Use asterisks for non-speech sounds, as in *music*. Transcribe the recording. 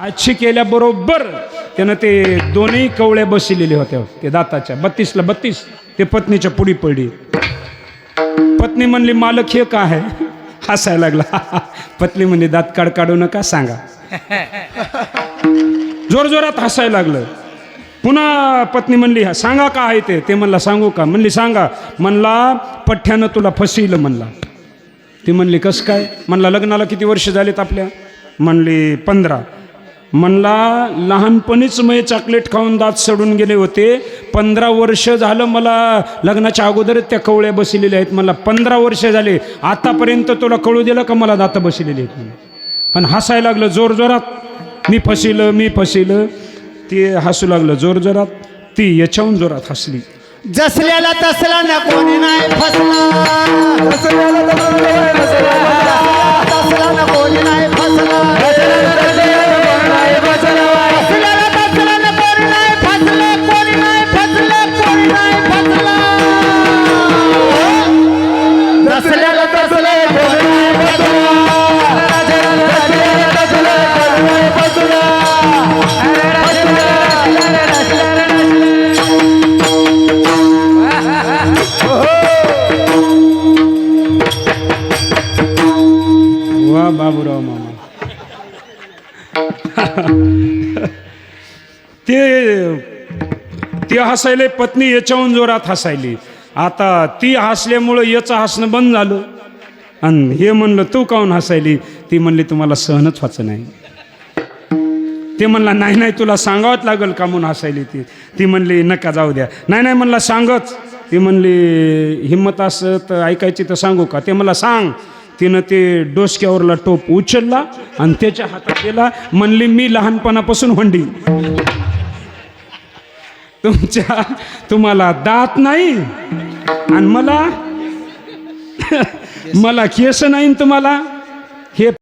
आजची केल्याबरोबर त्यानं ते दोन्ही कवळ्या बसलेले होत्या ते दाताच्या. बत्तीसला बत्तीस. ते पत्नीच्या पुढी पडली. पत्नी म्हणली मालक हे का आहे? हसायला लागला. *laughs* पत्नी म्हणली दात काढ काढू नका सांगा. *laughs* जोर जोरात हसायला लागलं. पुन्हा पत्नी म्हणली सांगा का आहे ते? ते म्हणला सांगू का? म्हणली सांगा. म्हणला पठ्ठ्यानं तुला फसिल म्हणला. ती म्हणली कसं काय? म्हणला लग्नाला किती वर्ष झालेत आपल्या? म्हणली पंधरा. म्हणला लहानपणीच मी चॉकलेट खाऊन दात सडून गेले होते. पंधरा वर्ष झालं मला लग्नाच्या अगोदरच त्या कवळ्या बसलेल्या आहेत मला पंधरा वर्ष झाले. आतापर्यंत तुला कळू दिलं का मला दात बसलेली आहेत आणि हसायला लागलं जोर जोरात. मी फसिलं मी फसिलं. ते हसू लागलं जोर जोरात. ती याच्याहून जोरात हसली. जसल्याला तसला न कोणी नाही फसला. वा बाबूराव मामा. *laughs* ते ते हसायले पत्नी याच्याहून जोरात हसायली. आता ती हसल्यामुळं याचं हसणं बंद झालं. आणि हे म्हणलं तू काहून हसायली? ती म्हणली तुम्हाला सहनच व्हायचं नाही. ते म्हणला नाही नाही तुला सांगावंच लागेल का म्हणून हसायली ती. ती म्हणली नका जाऊ द्या. नाही नाही म्हणला सांगच. ती म्हणली हिंमत असं तर ऐकायची तर सांगू का? ते मला सांग. तिनं ते डोसक्यावरला टोप उचलला आणि त्याच्या हातात गेला म्हणली मी लहानपणापासून हंडी. तुमच्या तुम्हाला दात नाही आणि मला *laughs* मला केस नाही तुम्हाला हे